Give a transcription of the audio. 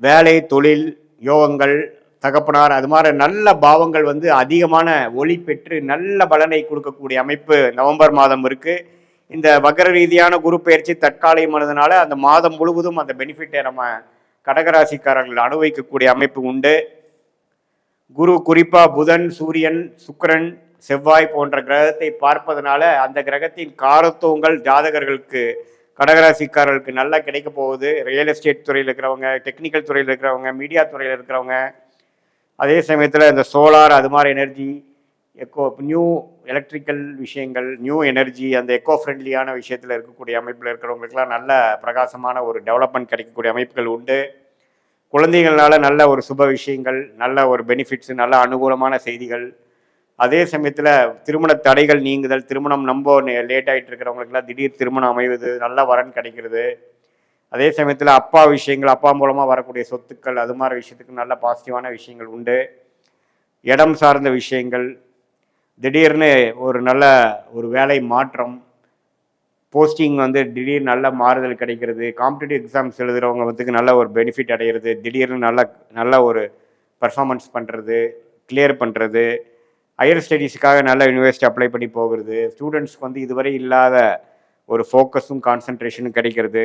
வேலை தொழில் யோகங்கள் தகப்பனார் அது மாதிரி நல்ல பாவங்கள் வந்து அதிகமான ஒளி பெற்று நல்ல பலனை கொடுக்கக்கூடிய அமைப்பு நவம்பர் மாதம் இருக்குது இந்த வக்கர ரீதியான குரு பயிற்சி தற்காலிகமானதுனால அந்த மாதம் முழுவதும் அந்த பெனிஃபிட்டை நம்ம கடகராசிக்காரர்கள் அனுபவிக்கக்கூடிய அமைப்பு உண்டு. குரு குறிப்பாக புதன் சூரியன் சுக்கரன் செவ்வாய் போன்ற கிரகத்தை பார்ப்பதனால அந்த கிரகத்தின் காரத்துவங்கள் ஜாதகர்களுக்கு கடகராசிக்காரர்களுக்கு நல்லா கிடைக்க போகுது. ரியல் எஸ்டேட் துறையில் இருக்கிறவங்க டெக்னிக்கல் துறையில் இருக்கிறவங்க மீடியா துறையில் இருக்கிறவங்க. அதே சமயத்தில் இந்த சோலார் அது மாதிரி எனர்ஜி எக்கோ நியூ எலக்ட்ரிக்கல் விஷயங்கள் நியூ எனர்ஜி அந்த எக்கோ ஃப்ரெண்ட்லியான விஷயத்தில் இருக்கக்கூடிய அமைப்பில் இருக்கிறவங்களுக்குலாம் நல்ல பிரகாசமான ஒரு டெவலப்மெண்ட் கிடைக்கக்கூடிய அமைப்புகள் உண்டு. குழந்தைகளால் நல்ல ஒரு சுப விஷயங்கள் நல்ல ஒரு பெனிஃபிட்ஸ் நல்ல அனுகூலமான செய்திகள் அதே சமயத்தில் திருமண தடைகள் நீங்குதல் திருமணம் ரொம்ப லேட் ஆகிட்டு இருக்கிறவங்களுக்குலாம் திடீர் திருமணம் அமைவது நல்ல வரன் கிடைக்கிறது. அதே சமயத்தில் அப்பா விஷயங்கள் அப்பா மூலமாக வரக்கூடிய சொத்துக்கள் அது மாதிரி விஷயத்துக்கு நல்ல பாசிட்டிவான விஷயங்கள் உண்டு. இடம் சார்ந்த விஷயங்கள் திடீர்னு ஒரு நல்ல ஒரு வேலை மாற்றம் போஸ்டிங் வந்து திடீர் நல்ல மாறுதல் கிடைக்கிறது காம்படிட்டிவ் எக்ஸாம்ஸ் எழுதுகிறவங்க வந்து நல்ல ஒரு பெனிஃபிட் அடைகிறது திடீர்னு நல்ல நல்ல ஒரு பர்ஃபார்மன்ஸ் பண்ணுறது கிளியர் பண்ணுறது ஹையர் ஸ்டடீஸுக்காக நல்ல யூனிவர்சிட்டி அப்ளை பண்ணி போகிறது. ஸ்டூடெண்ட்ஸ்க்கு வந்து இதுவரை இல்லாத ஒரு ஃபோக்கஸும் கான்சன்ட்ரேஷனும் கிடைக்கிறது.